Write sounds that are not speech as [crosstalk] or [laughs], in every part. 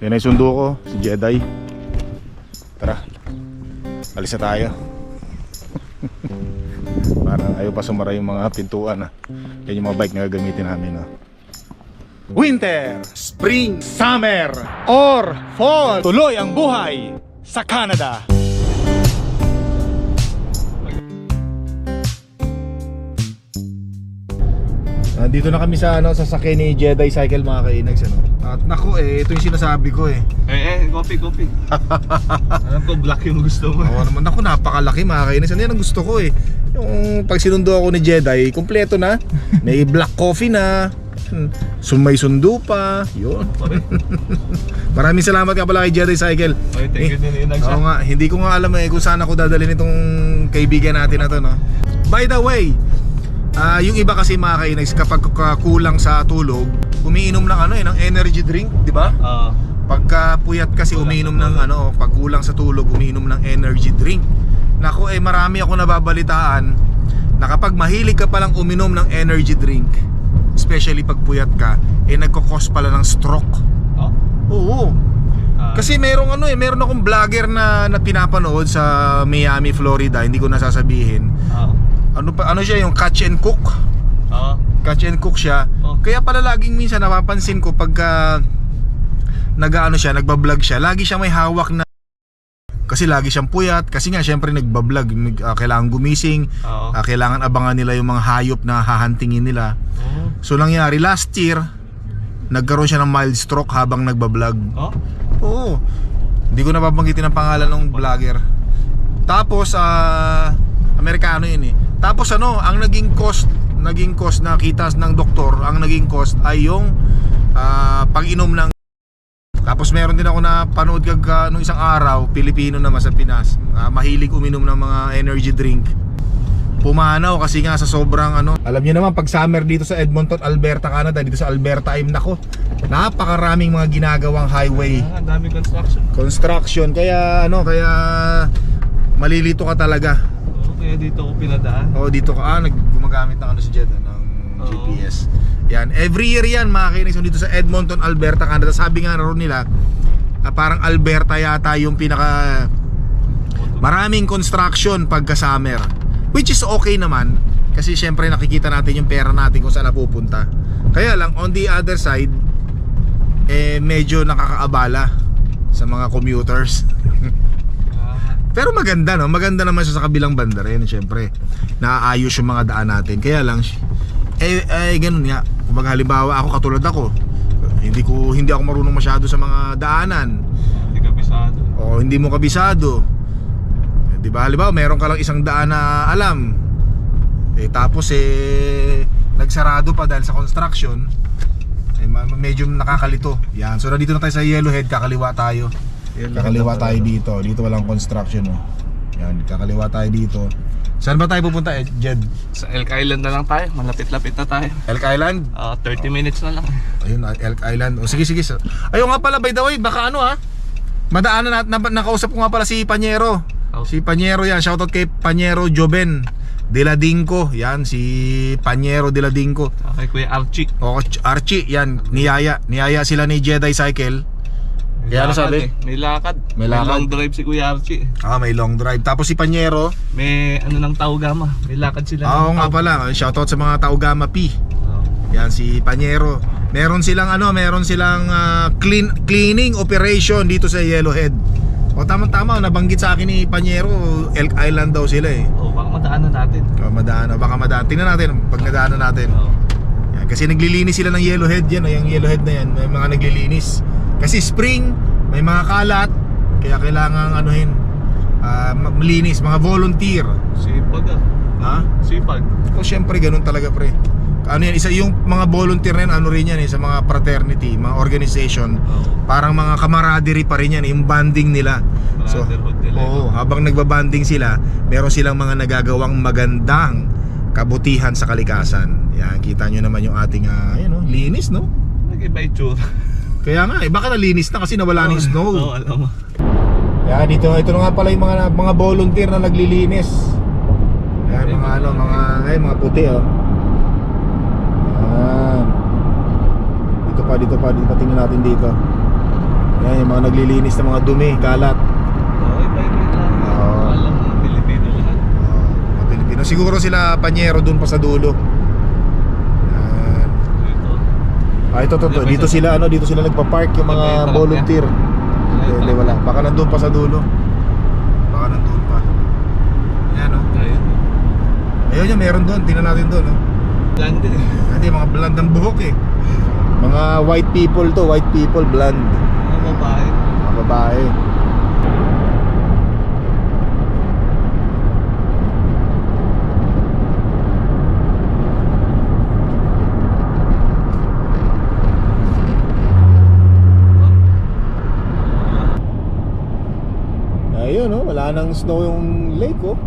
Yan ay sundo ko, si Jedi. Tara. Alis na tayo. [laughs] Parang ayaw pa sumara yung mga pintuan ah. Yan yung mga bike na gagamitin namin ah. Winter, Spring, Summer, or Fall. Tuloy ang buhay sa Canada. Nandito na kami sa ano, sa sakay ni Jedi Cycle mga kainags ano. At nako eh, ito yung sinasabi ko eh. Eh, eh, coffee, coffee. [laughs] Alam ko, black yung gusto mo. Oo naman ako, napakalaki mga kainis. Ano yan ang gusto ko eh. Yung pag sinundo ako ni Jedi, kumpleto na. May [laughs] black coffee na. Sumay sundo pa. Yun. [laughs] Maraming salamat ka pala kay Jedi Cycle. Okay, thank you din, Inag. Oo nga, hindi ko nga alam eh kung saan ako dadalhin itong kaibigan natin na to, no? By the way, ah yung iba kasi mga kainags, kapag ka- kulang sa tulog, umiinom ng ano eh, ng energy drink, di ba? Ah, Pagka puyat kasi umiinom ng ano, pag kulang sa tulog, umiinom ng energy drink. Nako eh marami ako nababalitaan na kapag mahilig ka palang uminom ng energy drink, especially pag puyat ka, eh nagkakos pala ng stroke. oh? Oo. Ah, Kasi merong ano eh, meron akong vlogger na, na pinapanood sa Miami, Florida, hindi ko nasasabihin. ah, Ano pa ano siya yung catch and cook? ah, Catch and cook siya. Oh. Kaya pala laging minsan napapansin ko pagka nag-ano siya, nagba-vlog siya, lagi siya may hawak na kasi lagi siyang puyat kasi nga syempre nagba-vlog, nag- ah, kailangan gumising, ah, kailangan abangan nila yung mga hayop na hahantingin nila. oh, So nangyari last year, nagkaroon siya ng mild stroke habang nagba-vlog. oh, Oo. Hindi ko nababanggitin ang pangalan ng vlogger. Tapos ah Amerikano 'yun eh. Tapos ano, ang naging cost, naging cost na kita ng doktor, ang naging cost ay yung ah, pag-inom ng tapos meron din ako na panood kag ah, nung isang araw, Pilipino naman sa Pinas, ah, mahilig uminom ng mga energy drink. Pumanaw kasi nga sa sobrang ano. Alam niyo naman pag summer dito sa Edmonton, Alberta, Canada, dito sa Alberta ay nako. Napakaraming mga ginagawang highway ang daming construction. construction kaya ano kaya malilito ka talaga kaya dito ko pinadaan. o dito ka. Ah nag gumagamit ng ano si Jed ah, ng Oo. GPS yan. Every year yan mga kainis dito sa Edmonton Alberta Canada. Sabi nga naroon nila ah, parang Alberta yata yung pinaka maraming construction pagka summer. Which is okay naman kasi syempre nakikita natin yung pera natin kung saan napupunta. Kaya lang on the other side eh medyo nakakaabala sa mga commuters [laughs] Pero maganda no, maganda naman siya sa kabilang banda rin, syempre. Naaayos yung mga daan natin. Kaya lang eh eh ganun nga. Kung halimbawa ako katulad ako, hindi ko hindi ako marunong masyado sa mga daanan Hindi ka pisado. o hindi mo kabisado. Eh, 'Di ba? Halimbawa, meron ka lang isang daan na alam. Eh tapos eh nagsarado pa dahil sa construction. Eh medyo nakakalito. Yan. So nandito na tayo sa Yellowhead, kakaliwa tayo. Kakaliwa tayo dito. Dito walang construction, no. Yan, kakaliwa tayo dito. Saan ba tayo pupunta, eh, Jed? Sa Elk Island na lang tayo. Malapit-lapit na tayo. Elk Island? Ah, 30 minutes na lang. Ayun, ah, Elk Island. O sige, sige. So- Ayun nga pala, by the way, baka ano ha? Madaanan natin, na, nakausap ko nga pala si Panyero. Oh. Si Panyero yan, shoutout kay Panyero Joben de la Dinko. Yan, si Panyero de la Dinko. Okay, Kuya Archie. O, Archie, yan, niyaya. Niyaya sila ni Jedi Cycle. May Kaya ano sabi? eh. May lakad. May lakad. long drive si Kuya Archie. Ah, may long drive. Tapos si Panyero, May ano ng tao gama. May lakad sila. ah, oo ng nga pala, shoutout sa mga Taugama P. Oh. Yan si Panyero. Meron silang ano, meron silang ah, clean cleaning operation dito sa Yellowhead. O tama-tama, nabanggit sa akin ni Panyero, Elk Island daw sila eh. Oh, baka madaanan natin. O, madaan, baka madaan. Tingnan natin pag nadaanan natin. Oh. Yan, kasi naglilinis sila ng Yellowhead yan, yung Yellowhead na yan, may mga naglilinis. Kasi spring, may mga kalat, kaya kailangan anuhin, ma- malinis, mga volunteer. Sipag ah. Ha? Sipag. O syempre ganun talaga pre. Ano yan, isa yung mga volunteer na yan, ano rin yan eh, sa mga fraternity, mga organization. Oh. Parang mga camaraderie pa rin yan, yung banding nila. So, nila. oo, habang nagbabanding sila, meron silang mga nagagawang magandang kabutihan sa kalikasan. Yan, kita nyo naman yung ating, ah, ayan, oh, linis, no? Nag-iba itsura. Kaya nga, eh, baka nalinis na kasi nawala na yung snow. Oo, alam mo. Yan, dito, ito na nga pala yung mga, mga volunteer na naglilinis. Yan, mga ano, mga, ay, mga puti, oh. Yan. Dito pa, dito pa, dito pa, tingnan natin dito. Yan, yung mga naglilinis ng mga dumi, kalat. Oo, iba-iba lang. Oo. Alam mo, Pilipino lahat. Oh, mga Pilipino. Siguro sila panyero dun pa sa dulo. Yan. Ito. Ah, ito, ito, ito. Dito sila, ano, dito sila nagpa-park yung mga volunteer. Hindi, hindi, wala. Baka nandun pa sa dulo. Baka nandun pa. Yan, oh. Ayun. Ayun yun, meron doon. Tingnan natin doon, oh. London eh. Hindi, mga blonde ang buhok, eh. Mga white people to, white people, blonde. Mga babae. Mga babae. Ayun, oh, wala nang snow yung lake, oh.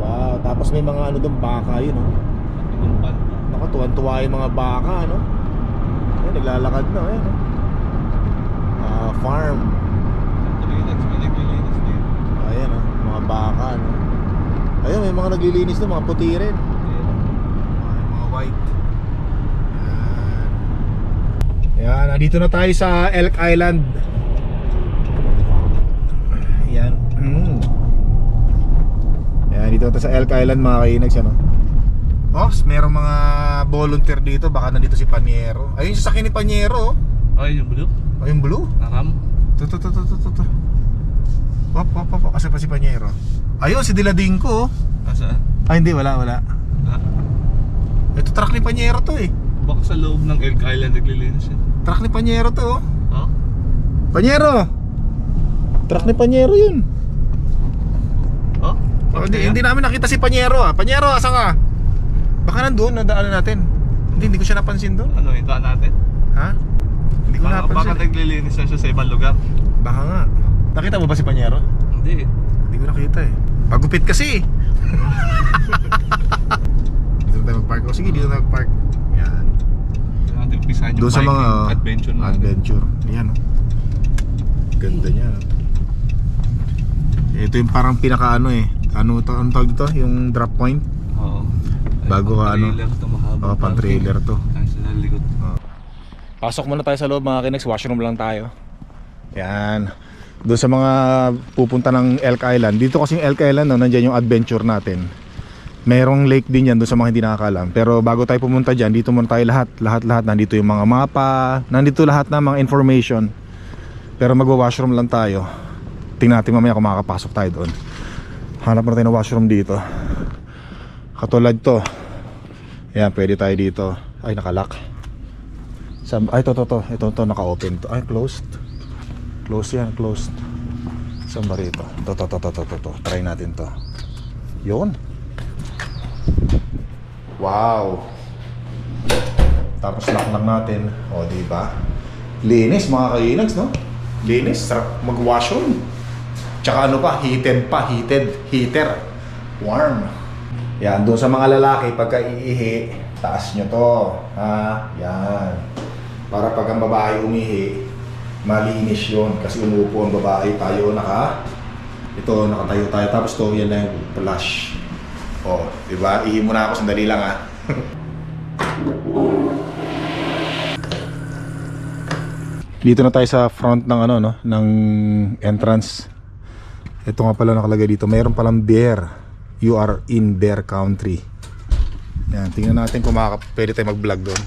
Wow, tapos may mga ano doon, baka yun, oh. Naku, tuwan-tuwa yung mga baka, ano? Ayun, naglalakad na, ayun, oh. Ah, farm. Ayan, oh, mga baka, no? Ayun, may mga naglilinis na, mga puti rin. Ayun. Ay, mga white. Yan, nandito na tayo sa Elk Island. Yan. Mm. Yan, dito tayo sa Elk Island mga kainags, ano? Ops, merong mga volunteer dito, baka nandito si Paniero. Ayun, sa sakin ni Paniero, oh. Ay, yung blue. Ayun, blue. Aram. To, to, to, to, to, to, to. Wap, wap, wap, wap. Asa pa si Panyero? Ayun, si Diladingko. oh. Nasaan? Ah, hindi, wala, wala. Ah, Ito truck ni Panyero to eh. baka sa loob ng Elk Island naglilinis yun. Truck ni Panyero to oh. Oh? Panyero! Truck ni Panyero yun. Oh? Oh, hindi, hindi namin nakita si Panyero ah. Panyero, asa ka? Baka nandun, nadaanan natin. Hindi, hindi ko siya napansin doon. Ano, ito natin? Ha? Hindi ko Baka, baka napansin. eh. naglilinis na siya sa ibang lugar. Baka nga. Nakita mo ba si Panyero? Hindi. Hindi ko nakita eh. Pagupit kasi eh. [laughs] dito na tayo mag-park. O sige, dito na mag-park. Yan. Doon natin umpisahan yung Doon sa biking mga adventure natin. adventure. Yan oh. Ganda niya. Ito yung parang pinaka ano eh. Ano to? Ano tawag dito? Yung drop point? Oo. Bago ka, ano? Oh, pan trailer to. Pasok muna tayo sa loob mga kinex. Washroom lang tayo. Yan. Doon sa mga pupunta ng Elk Island. Dito kasi yung Elk Island, no, nandyan yung adventure natin. Merong lake din yan doon sa mga hindi nakakalam. Pero bago tayo pumunta dyan, dito muna tayo lahat. Lahat-lahat. Nandito yung mga mapa. Nandito lahat ng mga information. Pero magwa-washroom lang tayo. Tingnan natin mamaya kung makakapasok tayo doon. Hanap na tayo ng washroom dito. Katulad to. Yan, pwede tayo dito. Ay, nakalock. Sa, ay, ito, ito, ito. Ito, ito, naka-open to. Ay, closed. Closed yan, closed. Saan ba rito? Ito, ito, ito, ito, ito, ito. Try natin to. Yun. Wow. Tapos lock lang natin. O, di ba? Linis, mga kainags, no? Linis. Sarap mag-washroom. Tsaka ano pa, heated pa, heated, heater. Warm. Yan, doon sa mga lalaki, pagka iihi, taas nyo to. Ha? Yan. Para pag ang babae umihi, malinis yun. Kasi umupo ang babae, tayo naka, ito, nakatayo tayo. Tapos to, yan na yung flush. O, di ba? Ihi muna ako, sandali lang ha. [laughs] Dito na tayo sa front ng ano no, ng entrance. Ito nga pala nakalagay dito. Mayroon palang bear. You are in bear country. Yan, tingnan natin kung makaka pwede tayo mag-vlog doon.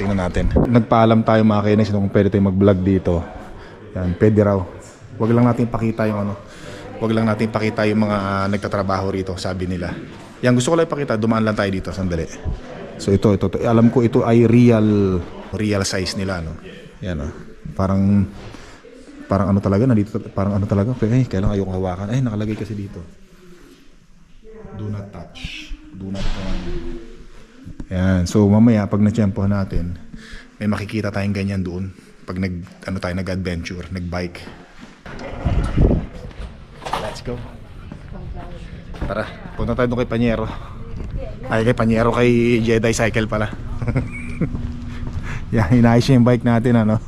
Tingnan natin. Nagpaalam tayo mga kainis kung pwede tayo mag-vlog dito. Yan, pwede raw. Wag lang natin pakita yung ano. Wag lang natin pakita yung mga ah, nagtatrabaho rito, sabi nila. Yan, gusto ko lang ipakita. Dumaan lang tayo dito, sandali. So ito, ito, ito. Alam ko ito ay real real size nila, no. Yan, oh. Parang parang ano talaga nandito parang ano talaga eh kailangan ayoko hawakan. Ay nakalagay kasi dito. Do not touch. Do not touch yan so mamaya pag na-tsempohan natin may makikita tayong ganyan doon. Pag nag ano tayo nag adventure nag bike let's go. Tara punta tayo doon kay Panyero. Ay kay Panyero kay Jedi Cycle pala. [laughs] Yan inayos niya yung bike natin ano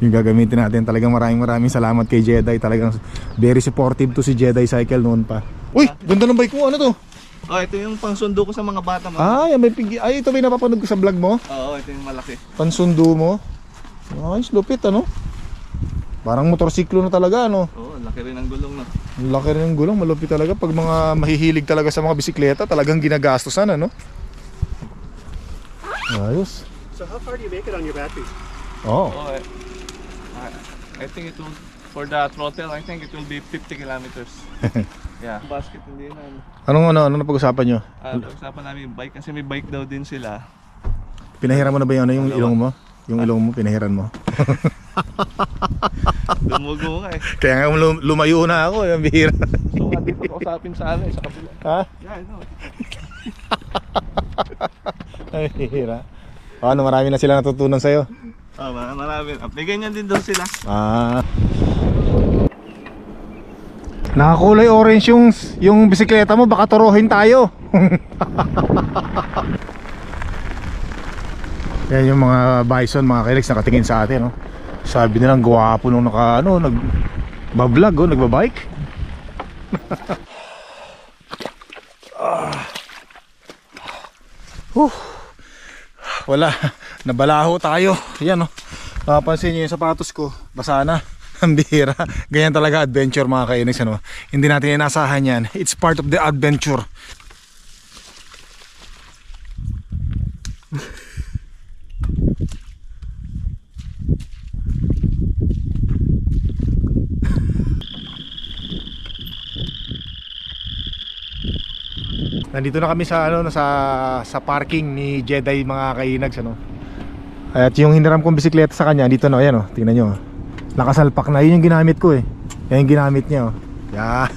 yung gagamitin natin talagang maraming maraming salamat kay Jedi talagang very supportive to si Jedi Cycle noon pa uy ganda ng bike mo ano to Oh, ito yung pangsundo ko sa mga bata mo. ay may pigi ay ito may napapanood ko sa vlog mo Oo, ito yung malaki. pansundo mo ayos lupit ano Parang motorsiklo na talaga, no? Oo, laki rin ang gulong na. Ang laki rin ng gulong, malupit talaga. Pag mga mahihilig talaga sa mga bisikleta, talagang ginagastosan, ano? Ayos. So how far do you make it on your battery? Oo. Oh, I, I think it will, for the throttle, I think it will be 50 kilometers. [laughs] yeah. Basket, hindi na. ano. Anong ano, ano na pag-usapan nyo? Ah, pag-usapan namin yung bike kasi may bike daw din sila. Pinahiram mo na ba yung, ano, yung ilong mo? Yung ilong mo, pinahiran mo? [laughs] Dumugo nga eh. Kaya nga lum- lumayo na ako, yung bihira. So, andito ko usapin sa ano eh, sa kabila. ha? Yeah, I know. [laughs] Ay, bihira. Ano, marami na sila natutunan sa'yo. Ah, mar- marami. May ganyan din daw sila. Ah. Nakakulay orange yung yung bisikleta mo, baka turuhin tayo. [laughs] Yan yung mga bison, mga kailex nakatingin sa atin, no. Sabi nilang gwapo nung naka ano, nag bablog, oh, nagbabike. [laughs] ah. Huh. Wala, [laughs] nabalaho tayo. Yan, oh. Napansin niyo yung sapatos ko, basa na. [laughs] Ang bihira. Ganyan talaga adventure mga kainis ano. Hindi natin inasahan yan. It's part of the adventure. Nandito na kami sa ano sa sa parking ni Jedi mga kainags ano. At yung hiniram kong bisikleta sa kanya dito na ayan oh, tingnan niyo. oh. Nakasalpak na yun yung ginamit ko eh. Yan yung ginamit niya oh. Yeah.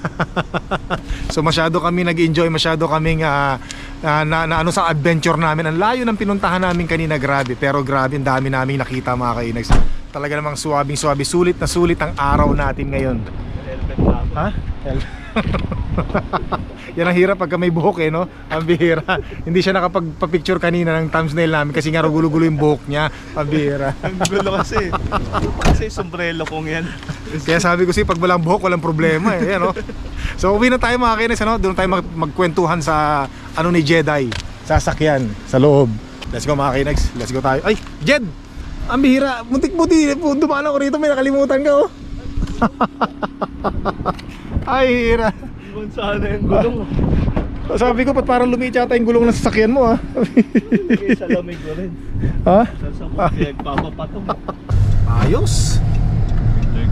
[laughs] so masyado kami nag-enjoy, masyado kaming ah, ah, na, na ano sa adventure namin. Ang layo ng pinuntahan namin kanina, grabe. Pero grabe, ang dami naming nakita mga kainags. Talaga namang suwabing suwabi. Sulit na sulit ang araw natin ngayon. Helmet na ako. [laughs] Yan ang hirap pagka may buhok eh no? Ang bihira. Hindi siya nakapagpa-picture kanina ng thumbnail namin Kasi nga gulo-gulo yung buhok niya. Ang bihira. Ang gulo kasi. kasi sombrero kong yan. Kaya sabi ko si pag walang buhok walang problema eh. Yan, no? So uwi na tayo mga kinis ano? Doon tayo mag- magkwentuhan sa Ano ni Jedi? Sasakyan Sa loob. Let's go mga kinex Let's go tayo. Ay Jed! Ang bihira. Muntik-buti Dumaan ako rito May nakalimutan ka oh. [laughs] Ay hira Iwan sana yung gulong. Sabi ko, ba't parang lumiit yata yung gulong ng sasakyan mo, [laughs] ha? Sige, sa lamig ko rin. ha? Sa sa kaya papapatong. Ayos!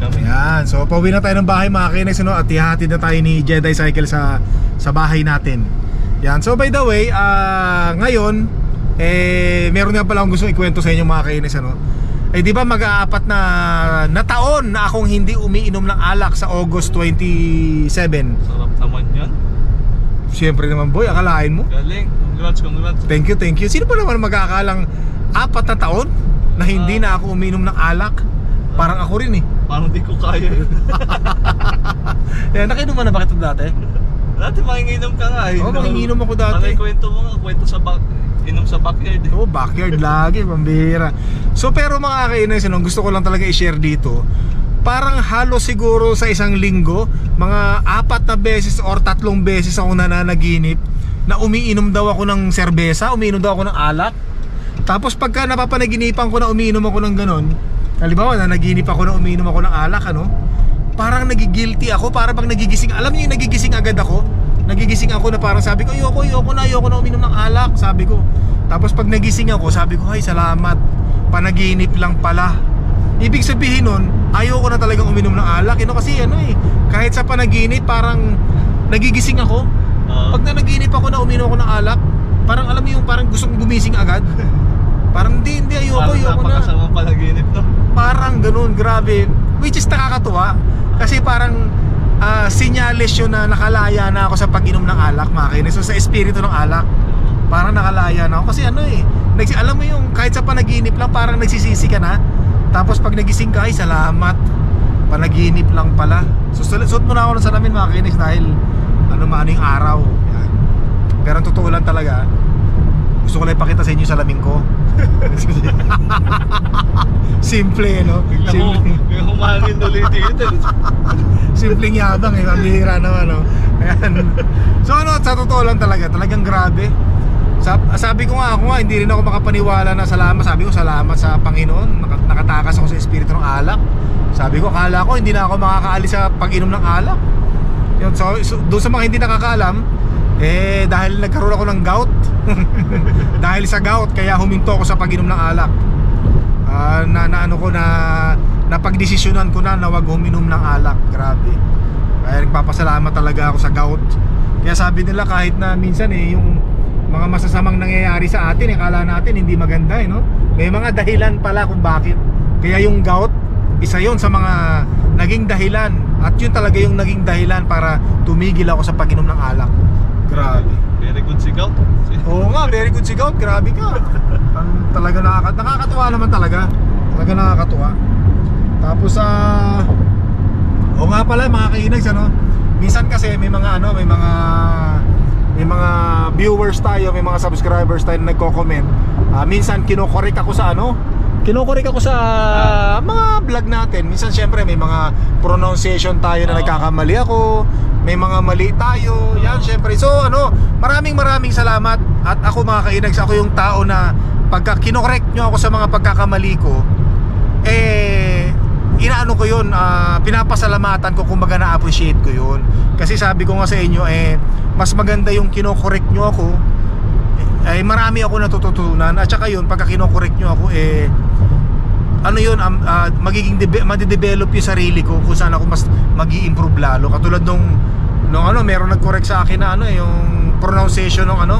Ayan, so pauwi na tayo ng bahay mga kinex, ano? At ihatid na tayo ni Jedi Cycle sa, sa bahay natin. Yan, so by the way, ah ngayon, eh, meron nga pala akong gusto ikwento sa inyo mga kinex, ano? Eh di ba mag-aapat na, na taon na akong hindi umiinom ng alak sa August 27 Sarap naman yan. Siyempre naman boy, akalain mo Galing. Congrats, congrats. Thank you, thank you. Sino pa naman magkakalang apat na taon na hindi na ako uminom ng alak? Parang ako rin eh. Parang di ko kaya yun. [laughs] Yan, nakinom mo na ba kita dati? Dati manginginom ka nga eh. Oo, manginginom ako dati. Parang kwento mo nga, kwento sa back, inom sa backyard. Oo, backyard lagi, pambihira. So pero mga kainis, ano, gusto ko lang talaga i-share dito. Parang halos siguro sa isang linggo, mga apat na beses or tatlong beses ako nananaginip na umiinom daw ako ng serbesa, umiinom daw ako ng alak. Tapos pagka napapanaginipan ko na umiinom ako ng ganon, halimbawa na naginip ako na umiinom ako ng alak, ano? Parang nagigilty ako, parang pag nagigising, alam niyo yung nagigising agad ako? Nagigising ako na parang sabi ko, ayoko, ayoko na, ayoko na uminom ng alak, sabi ko. Tapos pag nagising ako, sabi ko, ay salamat, panaginip lang pala. Ibig sabihin nun, ayoko na talagang uminom ng alak, you know, kasi ano eh, kahit sa panaginip, parang nagigising ako. Ah, Pag na naginip ako na uminom ako ng alak, parang alam mo yung parang gustong gumising agad. [laughs] Parang hindi, hindi, ayoko, parang ayoko na. napakasama palaginip no? Parang ganun, grabe. Which is nakakatuwa. Kasi parang ah, sinyales yun na nakalaya na ako sa pag-inom ng alak, makinis. So sa espiritu ng alak, parang nakalaya na ako. Kasi ano eh, nagsi alam mo yung kahit sa panaginip lang, parang nagsisisi ka na. Tapos pag nagising ka, ay salamat. Panaginip lang pala. So suot mo na ako ng salamin mga kinis dahil ano man yung araw. Yan. Pero totoo lang talaga, gusto ko lang ipakita sa inyo yung salamin ko. [laughs] Simple, no? Bigla mo, Simple. may humangin ulit dito. [laughs] Simpleng yabang eh, pambihira naman no. Ayan. So ano, sa totoo lang talaga, talagang grabe. Sab sabi ko nga ako nga, hindi rin ako makapaniwala na salamat. Sabi ko salamat sa Panginoon. Naka- nakatakas ako sa espiritu ng alak. Sabi ko, akala ko hindi na ako makakaalis sa pag-inom ng alak. Yun, so, so doon sa mga hindi nakakaalam, eh dahil nagkaroon ako ng gout. [laughs] dahil sa gout, kaya huminto ako sa pag-inom ng alak. Ah, na, na ano ko na napagdesisyonan ko na na wag uminom ng alak. Grabe. Kaya nagpapasalamat talaga ako sa gout. Kaya sabi nila kahit na minsan eh yung mga masasamang nangyayari sa atin, eh, kala natin hindi maganda eh, no? May mga dahilan pala kung bakit. Kaya yung gout, isa yon sa mga naging dahilan. At yun talaga yung naging dahilan para tumigil ako sa pag-inom ng alak. Grabe. Very good si Gout. Oo nga, very good si Gout. Grabe ka. Ang talaga nakaka nakakatuwa naman talaga. Talaga nakakatuwa. Tapos sa Oo nga pala mga kainags ano. Minsan kasi may mga ano, may mga may mga viewers tayo, may mga subscribers tayo na nagko-comment. Ah, minsan kino-correct ako sa ano, kino-correct ako sa mga vlog natin. Minsan syempre may mga pronunciation tayo na Oo. nagkakamali ako, may mga mali tayo. Yan syempre. So ano, maraming maraming salamat at ako mga kainags, ako yung tao na pagka kino-correct nyo ako sa mga pagkakamali ko, eh inaano ko yun, ah, pinapasalamatan ko kumbaga na-appreciate ko yun. Kasi sabi ko nga sa inyo, eh, mas maganda yung kinokorek nyo ako, eh, marami ako natututunan. At saka yun, pagka kinokorek nyo ako, eh, ano yun, um, ah, magiging debe- madidevelop yung sarili ko kung saan ako mas mag improve lalo. Katulad nung, nung ano, meron nag-correct sa akin na ano, eh, yung pronunciation ng ano,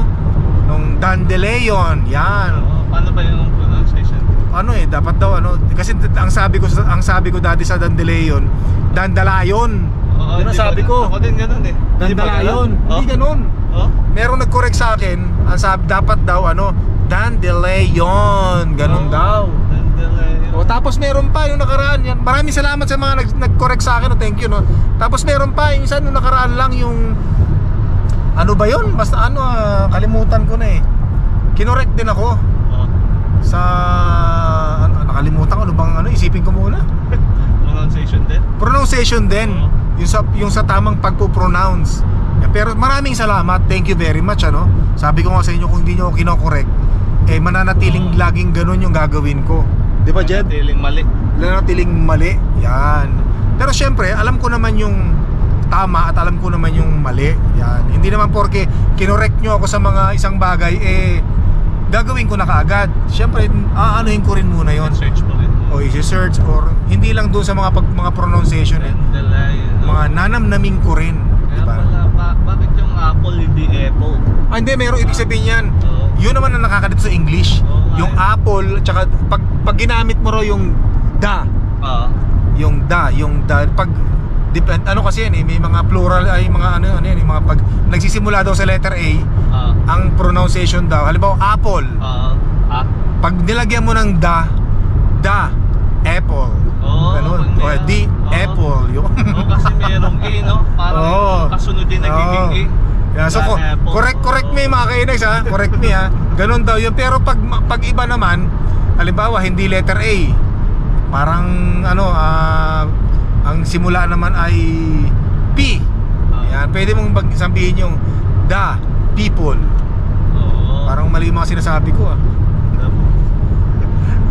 nung Dandelion, yan Oo, paano ba yung pronunciation? ano eh dapat daw ano kasi ang sabi ko ang sabi ko dati sa Dandelion Dandalayon Oo, Yun ang sabi ko. Ako din ganun eh. Dandalayon ganun? hindi ganun Oh? merong nag-correct sa akin ang sabi dapat daw ano Dandelion ganun Oo, daw Dandelion. O tapos meron pa yung nakaraan yan maraming salamat sa mga nag, nag-correct sa akin no? thank you no. Tapos meron pa yung isa nung nakaraan lang yung ano ba yun? Basta ano ah, kalimutan ko na eh. Kinorek din ako. Oh, sa ano, nakalimutan ko ano bang ano isipin ko muna. [laughs] Pronunciation din. pronunciation din. Oo. yung sa yung sa tamang pagpo-pronounce. Eh, pero maraming salamat. Thank you very much ano. Sabi ko nga sa inyo kung hindi nyo ako kinokorek eh mananatiling Oo. laging ganun yung gagawin ko di ba Jed? Manatiling mali. mananatiling mali yan pero syempre alam ko naman yung tama at alam ko naman yung mali yan hindi naman porke kinorek nyo ako sa mga isang bagay eh gagawin ko na kaagad syempre aanuhin ko rin muna yon Search mo rin. o i-search or hindi lang doon sa mga pag, mga pronunciation eh Dandelion. mga nanamnamin ko rin di Kaya ba? pala, ba- bakit yung apple hindi apple? Ah, hindi, meron ibig sabihin yan. Yun naman ang nakakadito sa English. Yung eh. apple, tsaka pag, pag ginamit mo raw yung da, Oo. yung da, yung da, pag depend, ano kasi yan eh, may mga plural, ay mga ano, ano yan, yung mga pag nagsisimula daw sa letter A, Oo. ang pronunciation daw, halimbawa apple, Oo. Ah. pag nilagyan mo ng da, da, apple. Oo. Ganun. pag O, may- di, Oo. apple. Yun. Oo, kasi merong A, no? Parang [laughs] Oo. kasunod din nagiging. A. Yeah, so Na ko, apple. correct correct me mga kainags ha. Correct me ha. Ganun daw yun. Pero pag pag iba naman, halimbawa hindi letter A. Parang ano ah, ang simula naman ay P. Oo. Yan, pwede mong sabihin yung the people. Oo. Parang mali yung mga sinasabi ko ah.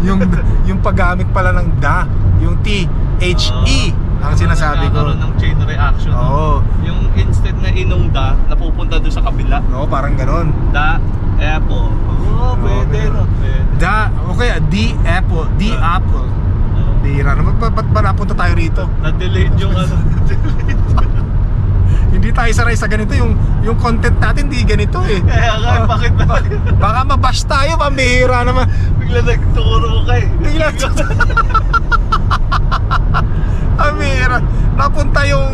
Yung yung paggamit pala ng the, yung T H E ang sinasabi ko. Ng chain reaction. Oo. Yung instead na inong da, napupunta doon sa kabila. Oo, parang ganun. Da, apple. Oo, pwede no. Pwede. The, okay, the apple, the Ah. apple. Oo. Bira naman, ba't, ba't ba napunta tayo rito? Na-delayed yung ano. [laughs] Hindi tayo saray sa ganito, yung, yung content natin hindi ganito eh. Kaya nga, Oh. bakit ba? Baka mabash tayo, pambihira naman. Bigla nagturo ka eh. Bigla [laughs] Pambihira. Napunta yung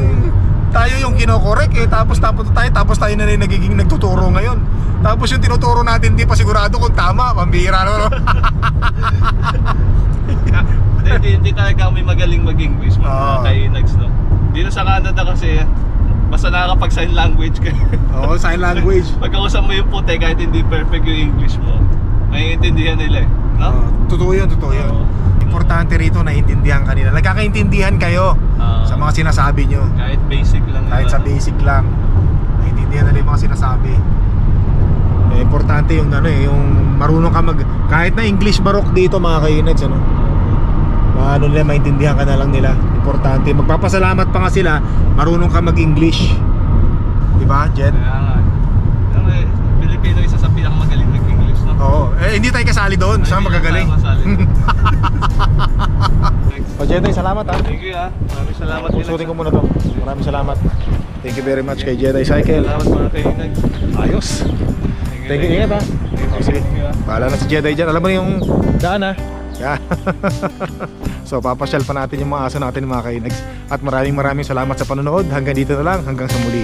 tayo yung kinokorek eh, tapos napunta tayo, tapos tayo na rin nagiging nagtuturo ngayon. Tapos yung tinuturo natin, hindi pa sigurado kung tama, pambihira no? Hindi, hindi, talaga kami magaling mag-English mga Oo. kainags, no? Dito sa Canada kasi, basta nakakapag sign language ka. Oo, sign language. [laughs] Pagkausap mo yung puti, kahit hindi perfect yung English mo, maiintindihan nila eh. No? Oo, totoo yun, totoo yun. Oo. Importante rito naintindihan kanila. Nagkakaintindihan kayo Oo. sa mga sinasabi nyo. Kahit basic lang. Kahit sa basic lang. Naintindihan nila yung mga sinasabi. Eh, importante yung ano eh, yung marunong ka mag kahit na English barok dito mga kainags ano. Maano nila, maintindihan ka na lang nila. Importante. Magpapasalamat pa nga sila, marunong ka mag-English. Di ba, Jed? Kaya nga. Ano eh, Pilipino isa sa pinakamagaling nag-English, no? Oo. Eh, hindi tayo kasali doon. Saan magagaling? [laughs] O, Jedi, salamat ha. Thank you ah. Maraming salamat din. Susutin ko muna to. Maraming salamat. Thank you very much kay Jedi Cycle. Salamat mga kainag. Ayos. Thank you, ingat ha. O, sige. Bahala na si Jedi dyan. Alam mo na yung daan ha. Yeah. [laughs] so, papasyal pa natin yung mga aso natin mga kainags. At maraming maraming salamat sa panonood. Hanggang dito na lang. Hanggang sa muli.